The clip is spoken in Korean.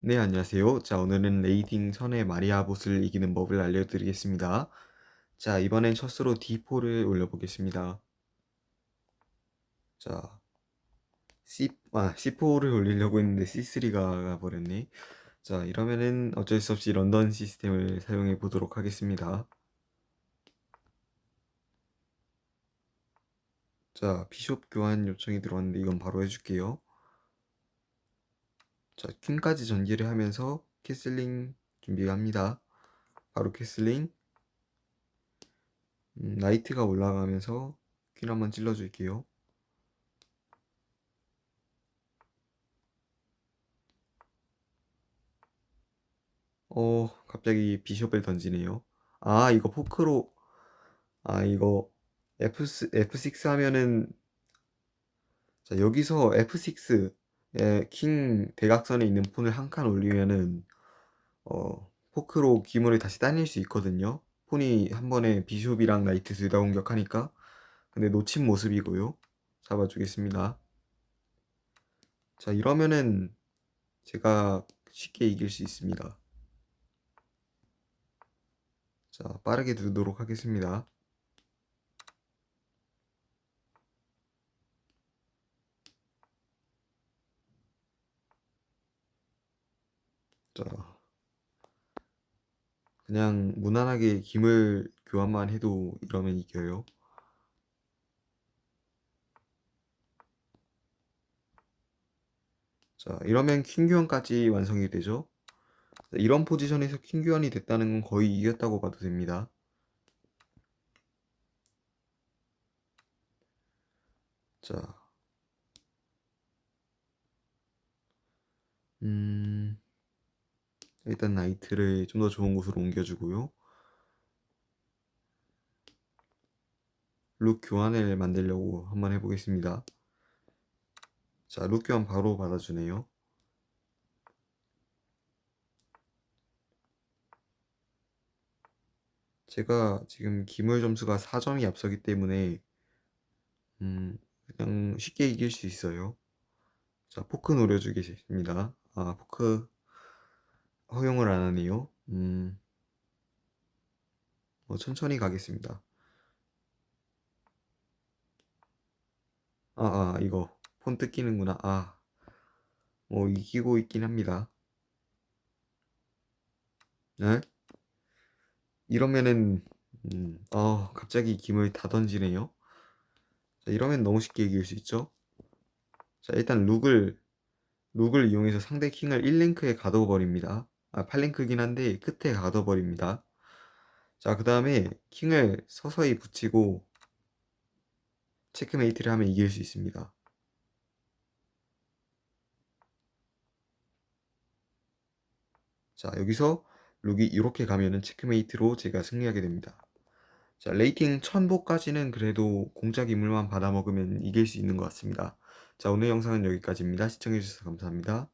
네, 안녕하세요. 자, 오늘은 레이딩 선의 마리아 봇을 이기는 법을 알려드리겠습니다. 자, 이번엔 첫 수로 D4를 올려보겠습니다. 자, C, 아, C4를 올리려고 했는데 C3가 가버렸네. 자, 이러면은 어쩔 수 없이 런던 시스템을 사용해 보도록 하겠습니다. 자, 비숍 교환 요청이 들어왔는데 이건 바로 해줄게요. 자, 퀸까지 전개를 하면서 캐슬링 준비합니다. 바로 캐슬링. 음, 나이트가 올라가면서 퀸 한번 찔러줄게요. 어, 갑자기 비숍을 던지네요. 아, 이거 포크로, 아, 이거 F6, F6 하면은, 자, 여기서 F6에 킹 대각선에 있는 폰을 한 칸 올리면은, 어, 포크로 기물을 다시 따낼 수 있거든요. 폰이 한 번에 비숍이랑 나이트 둘 다 공격하니까. 근데 놓친 모습이고요. 잡아주겠습니다. 자, 이러면은 제가 쉽게 이길 수 있습니다. 자, 빠르게 두도록 하겠습니다. 자, 그냥 무난하게 기물 교환만 해도 이러면 이겨요. 자, 이러면 킹 교환까지 완성이 되죠. 자, 이런 포지션에서 킹 교환이 됐다는 건 거의 이겼다고 봐도 됩니다. 자, 음, 일단 나이트를 좀 더 좋은 곳으로 옮겨주고요. 룩 교환을 만들려고 한번 해보겠습니다. 자, 룩 교환 바로 받아주네요. 제가 지금 기물 점수가 4점이 앞서기 때문에 음, 그냥 쉽게 이길 수 있어요. 자, 포크 노려주겠습니다. 아, 포크 허용을 안 하네요. 음, 뭐 천천히 가겠습니다. 아, 아, 이거 폰 뜯기는구나. 아, 뭐 이기고 있긴 합니다. 네? 이러면은 음, 아, 갑자기 기물 다 던지네요. 자, 이러면 너무 쉽게 이길 수 있죠. 자, 일단 룩을 룩을 이용해서 상대 킹을 1랭크에 가둬 버립니다. 아, 8랭크긴 한데 끝에 가둬버립니다. 자, 그 다음에 킹을 서서히 붙이고 체크메이트를 하면 이길 수 있습니다. 자, 여기서 룩이 이렇게 가면은 체크메이트로 제가 승리하게 됩니다. 자, 레이팅 1000보까지는 그래도 공작 인물만 받아먹으면 이길 수 있는 것 같습니다. 자, 오늘 영상은 여기까지입니다. 시청해주셔서 감사합니다.